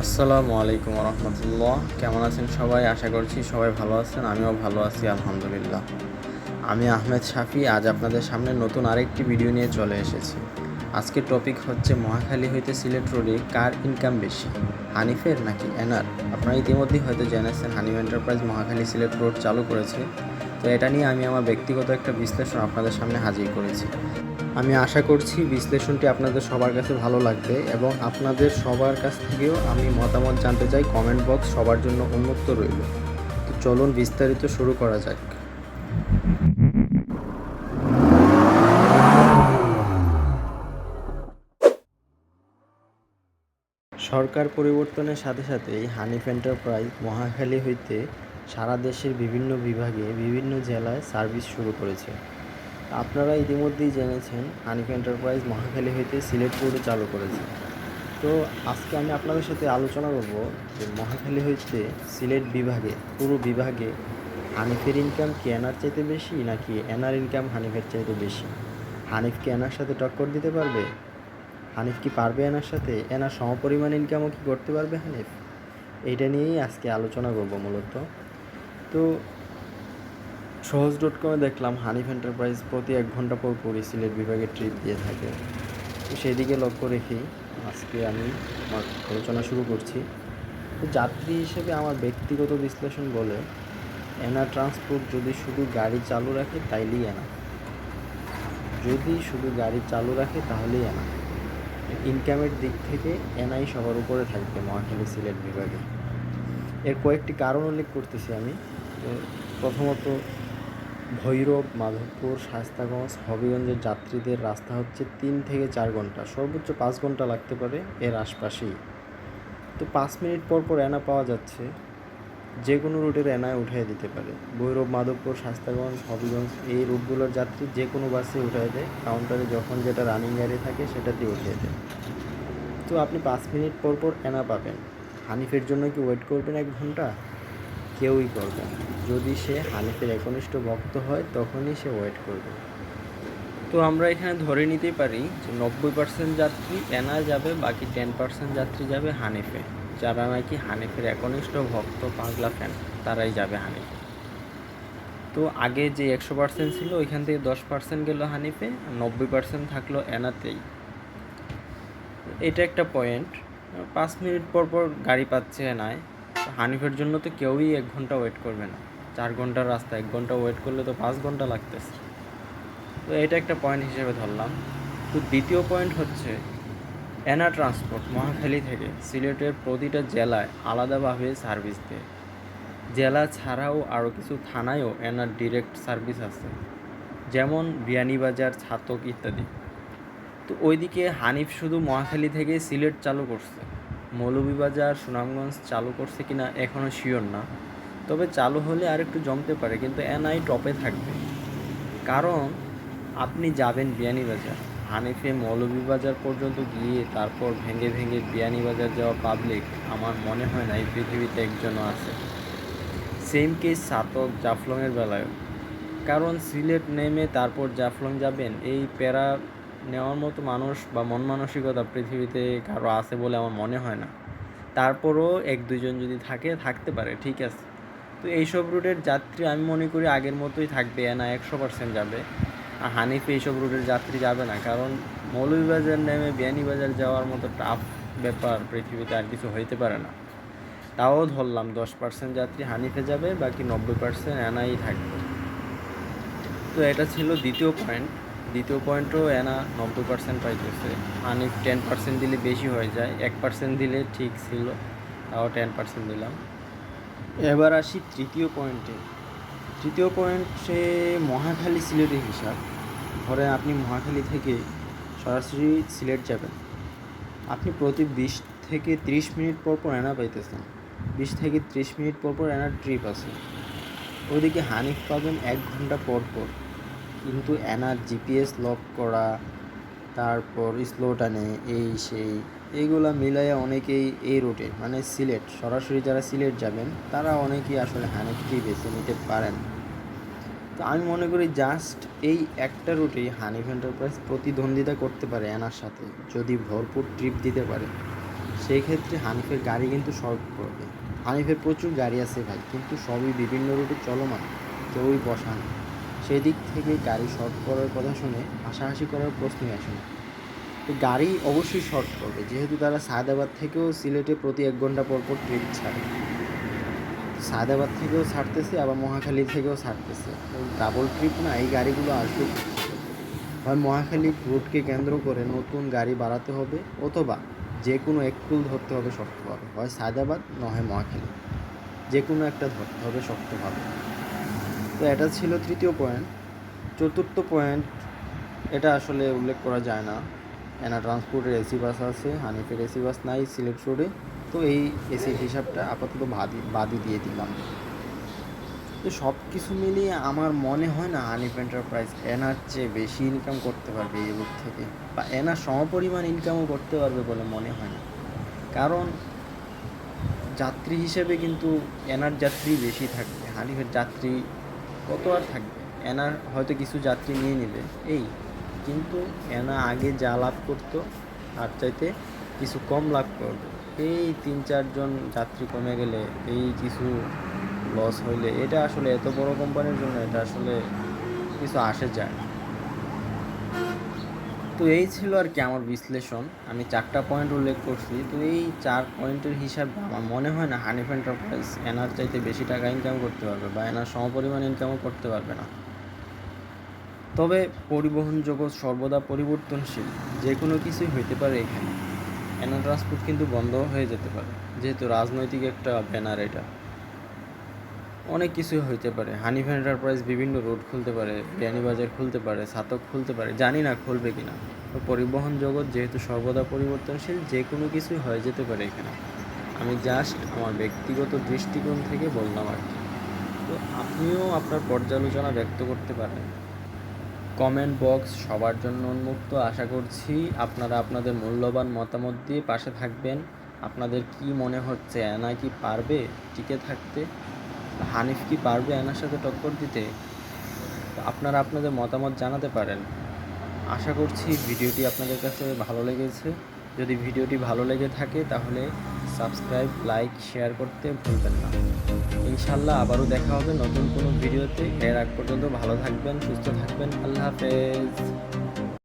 আসসালামু আলাইকুম রহমতুল্লাহ কেমন আছেন সবাই? আশা করছি সবাই ভালো আছেন, আমিও ভালো আছি, আলহামদুলিল্লাহ। আমি আহমেদ শাফি, আজ আপনাদের সামনে নতুন আরেকটি ভিডিও নিয়ে চলে এসেছি। আজকের টপিক হচ্ছে, মহাখালী হইতে সিলেট রোডে কার ইনকাম বেশি? হানিফের নাকি এনার? আপনারা ইতিমধ্যেই হয়তো জেনেছেন, হানিফ এন্টারপ্রাইজ মহাখালী সিলেট রোড চালু করেছে। তো এটা নিয়ে আমি আমার ব্যক্তিগত একটা বিশ্লেষণ আপনাদের সামনে হাজির করেছি। আমি আশা করছি বিশ্লেষণটি আপনাদের সবার কাছে ভালো লাগবে এবং আপনাদের সবার কাছ থেকেও আমি মতামত জানতে চাই কমেন্ট বক্স সবার জন্য উন্মুক্ত রইল। তো চলুন বিস্তারিত শুরু করা যাক। সরকার পরিবর্তনের সাথে সাথেই হানিফ এন্টারপ্রাইজ মহাখালী হইতে সারা দেশের বিভিন্ন বিভাগে বিভিন্ন জেলায় সার্ভিস শুরু করেছে। আপনারা ইতিমধ্যেই জেনেছেন হানিফ এন্টারপ্রাইজ মহাখালী হইতে সিলেট রোডে চালু করেছে। তো আজকে আমি আপনাদের সাথে আলোচনা করব যে মহাখালী হইতে সিলেট বিভাগে, পুরো বিভাগে হানিফের ইনকাম কি এনার চাইতে বেশি নাকি এনার ইনকাম হানিফের চাইতে বেশি? হানিফ কি এনার সাথে টক্কর দিতে পারবে? হানিফ কি পারবে এনার সাথে? এনার সমপরিমাণ ইনকামও কি করতে পারবে হানিফ? এটা নিয়েই আজকে আলোচনা করব মূলত। তো সহজ ডট কমে দেখলাম হানিফ এন্টারপ্রাইজ প্রতি এক ঘণ্টা পর পরই সিলেট বিভাগে ট্রিপ দিয়ে থাকে। তো সেই দিকে লক্ষ্য রেখেই আজকে আমি আমার আলোচনা শুরু করছি। তো যাত্রী হিসেবে আমার ব্যক্তিগত বিশ্লেষণ বলে, এনা ট্রান্সপোর্ট যদি শুধু গাড়ি চালু রাখে, তাইলেই এনা। যদি শুধু গাড়ি চালু রাখে, তাহলেই এনা। ইনকামের দিক থেকে এনআই সবার উপরে থাকবে মহাখালী সিলেট বিভাগে। এর কয়েকটি কারণ উল্লেখ করতেছি আমি। প্রথমত ভৈরব, মাধবপুর শাস্তাগঞ্জ হবিগঞ্জের যাত্রীদের রাস্তা হচ্ছে তিন থেকে চার ঘণ্টা। সর্বোচ্চ পাঁচ ঘণ্টা লাগতে পারে এর আশপাশেই। তো পাঁচ মিনিট পর পর এনা পাওয়া যাচ্ছে। যে কোনো রুটের এনায় উঠিয়ে দিতে পারে। ভৈরব, মাধবপুর শাস্তাগঞ্জ হবিগঞ্জ এই রুটগুলোর যাত্রী যে কোনো বাসে উঠিয়ে দেয়। কাউন্টারে যখন যেটা রানিং গাড়ি থাকে সেটাতে উঠিয়ে দেয়। তো আপনি পাঁচ মিনিট পর পর এনা পাবেন। হানিফের জন্য কি ওয়েট করবেন এক ঘণ্টা? কেউই করবে না। যদি সে হানিফের একনিষ্ঠ ভক্ত হয়, তখনই সে ওয়েট করবে। তো আমরা এখানে ধরে নিতেই পারি যে নব্বই পার্সেন্ট যাত্রী, এনা যাবে, বাকি টেন পার্সেন্ট যাত্রী যাবে হানিফে। যারা নাকি হানিফের একনিষ্ঠ ভক্ত, পাগলা ফ্যান তারাই যাবে হানিফে। তো আগে যে একশো পার্সেন্ট ছিল, ওইখান থেকে দশ পার্সেন্ট গেলো হানিফে, নব্বই পার্সেন্ট থাকল এনাতেই। এটা একটা পয়েন্ট পাঁচ মিনিট পর পর গাড়ি পাচ্ছে এনায়। হানিফের জন্য তো কেউই এক ঘণ্টা ওয়েট করবে না। চার ঘণ্টার রাস্তা, এক ঘণ্টা ওয়েট করলে তো পাঁচ ঘণ্টা লাগতেছে। তো এটা একটা পয়েন্ট হিসেবে ধরলাম। তো দ্বিতীয় পয়েন্ট হচ্ছে এনা ট্রান্সপোর্ট মহাখালী থেকে সিলেটের প্রতিটা জেলায় আলাদাভাবে সার্ভিস দেয়। জেলা ছাড়াও আরও কিছু থানায়ও এনার ডিরেক্ট সার্ভিস আছে। যেমন বিয়ানীবাজার, ছাতক ইত্যাদি। তো ওইদিকে হানিফ শুধু মহাখালী থেকে সিলেট চালু করছে। মৌলভীবাজার, সুনামগঞ্জ চালু করছে কিনা এখনও শিওর না। তবে চালু হলে আর একটু জমতে পারে, কিন্তু এনআই টপে থাকবে। কারণ, আপনি যাবেন বিয়ানীবাজার হানিফে মৌলভীবাজার পর্যন্ত গিয়ে তারপর ভেঙে ভেঙে বিয়ানীবাজার যাওয়া পাবলিক আমার মনে হয় না এই পৃথিবীতে একজনও আছে। সেম কেস সাতক জাফলংয়ের বেলায়ও। কারণ, সিলেট নেমে তারপর জাফলং যাবেন, এই প্যারা নেওয়ার মতো মানুষ বা মন মানসিকতা পৃথিবীতে কারও আছে বলে আমার মনে হয় না। তারপরও এক দুজন যদি থাকে, থাকতে পারে, ঠিক আছে। তো এইসব রুটের যাত্রী আমি মনে করি আগের মতোই থাকবে না, একশো পার্সেন্ট যাবে। আর হানিফে এইসব রুটের যাত্রী যাবে না, কারণ মৌলভীবাজার নেমে বিয়ানীবাজার যাওয়ার মতো টাফ ব্যাপার পৃথিবীতে আর কিছু হইতে পারে না। তাও ধরলাম দশ পার্সেন্ট যাত্রী হানিফে যাবে, বাকি নব্বই পার্সেন্ট এনাই থাকবে। তো এটা ছিল দ্বিতীয় পয়েন্ট দ্বিতীয় পয়েন্টও এনা নব্বই পার্সেন্ট পাইতেছে। হানিফ টেন পার্সেন্ট দিলে বেশি হয়ে যায়, এক পার্সেন্ট দিলে ঠিক ছিল, তাও টেন পার্সেন্ট দিলাম। এবার আসি তৃতীয় পয়েন্টে তৃতীয় পয়েন্ট মহাখালী সিলেটের হিসাব। ধরেন আপনি মহাখালী থেকে সরাসরি সিলেট যাবেন। আপনি প্রতি বিশ থেকে ত্রিশ মিনিট পর পর এনা পাইতেছেন। বিশ থেকে ত্রিশ মিনিট পর পর এনার ট্রিপ আছে। ওইদিকে হানিফ পাবেন এক ঘণ্টা পর পর। কিন্তু এনার জিপিএস লক করা, তারপর স্লো টানে, এই, সেই এইগুলা মিলাইয়া অনেকেই এই রুটে মানে সিলেট, সরাসরি যারা সিলেট যাবেন, তারা অনেকেই আসলে হানিফকেই বেছে নিতে পারেন। তো আমি মনে করি জাস্ট এই একটা রুটেই হানিফ এন্টারপ্রাইজ প্রতিদ্বন্দ্বিতা করতে পারে এনার সাথে, যদি ভরপুর ট্রিপ দিতে পারে। সেই ক্ষেত্রে হানিফের গাড়ি কিন্তু শর্ট পড়বে। হানিফের প্রচুর গাড়ি আছে ভাই, কিন্তু সবই বিভিন্ন রুটে চলমান, কেউই বসা নেই। সেই থেকে গাড়ি শর্ট করার কথা শুনে হাসাহাসি করার প্রশ্নই আসে না। তো গাড়ি অবশ্যই শর্ট করবে। যেহেতু তারা সায়দাবাদ থেকেও সিলেটে প্রতি এক ঘণ্টা পর পর ট্রেন ছাড়ে। সায়দাবাদ থেকেও ছাড়তেছে, আবার মহাখালী থেকেও ছাড়তেছে। ডাবল ট্রিপ না, এই গাড়িগুলো আসবে? হয় মহাখালী রুটকে কেন্দ্র করে নতুন গাড়ি বাড়াতে হবে, অথবা যে কোনো এক একটু ধরতে হবে শক্তভাবে। হয় সায়দাবাদ, নয় মহাখালী। যে কোনো একটা ধরতে হবে শক্তভাবে। তো এটা ছিল তৃতীয় পয়েন্ট চতুর্থ পয়েন্ট এটা আসলে উল্লেখ করা যায় না। এনা ট্রান্সপোর্টের এসি বাস আছে হানিফের এসি বাস নাই সিলেট রোডে তো এই এসির হিসাবটা আপাতত বাদি বাদই দিয়ে দিলাম। তো সব কিছু মিলিয়ে আমার মনে হয় না হানিফ এন্টারপ্রাইজ এনার চেয়ে বেশি ইনকাম করতে পারবে এই রূপ থেকে, বা এনার সমপরিমাণ ইনকামও করতে পারবে বলে মনে হয় না। কারণ যাত্রী হিসেবে কিন্তু এনার যাত্রী বেশি থাকবে হানিফের যাত্রী কত আর থাকবে? এনার হয়তো কিছু যাত্রী নিয়ে নেবে, এই কিন্তু এনা আগে যা লাভ করতো, তার চাইতে কিছু কম লাভ করবে। এই তিন চারজন যাত্রী কমে গেলে এই কিছু লস হইলে এটা আসলে এত বড় কোম্পানির জন্য এটা আসলে কিছু আসে যায়। তো এই ছিল আর কি আমার বিশ্লেষণ। আমি চারটা পয়েন্ট উল্লেখ করছি। তো এই চার পয়েন্টের হিসাবে আমার মনে হয় না হানিফ এন্টারপ্রাইজ এনার চাইতে বেশি টাকা ইনকাম করতে পারবে বা এনার সমপরিমাণ ইনকামও করতে পারবে না। তবে পরিবহন জগৎ সর্বদা পরিবর্তনশীল, যে কোনো কিছুই হইতে পারে এখানে। এনা ট্রান্সপোর্ট কিন্তু বন্ধ হয়ে যেতে পারে, যেহেতু রাজনৈতিক একটা ব্যানার এটা। অনেক কিছুই হইতে পারে। হানিফ এন্টারপ্রাইজ বিভিন্ন রোড খুলতে পারে বিয়ানীবাজার খুলতে পারে ছাতক খুলতে পারে, জানি না খুলবে কিনা। তো পরিবহন জগৎ যেহেতু সর্বদা পরিবর্তনশীল, যে কোনো কিছুই হয়ে যেতে পারে এখানে। আমি জাস্ট আমার ব্যক্তিগত দৃষ্টিকোণ থেকে বললাম আর কি। তো আপনিও আপনার পর্যালোচনা ব্যক্ত করতে পারেন। কমেন্ট বক্স সবার জন্য উন্মুক্ত। আশা করছি আপনারা আপনাদের মূল্যবান মতামত দিয়ে পাশে থাকবেন। আপনাদের কি মনে হচ্ছে, অ্যানা কি পারবে টিকে থাকতে? হানিফ কি পারবে অ্যানার সাথে টক্কর দিতে? আপনারা আপনাদের মতামত জানাতে পারেন। আশা করছি ভিডিওটি আপনাদের কাছে ভালো লেগেছে। যদি ভিডিওটি ভালো লেগে থাকে তাহলে সাবস্ক্রাইব, লাইক, শেয়ার করতে ভুলবেন না। ইনশাল্লাহ আবারও দেখা হবে নতুন কোনো ভিডিওতে। এর আগ পর্যন্ত ভালো থাকবেন, সুস্থ থাকবেন। আল্লাহ হাফেজ।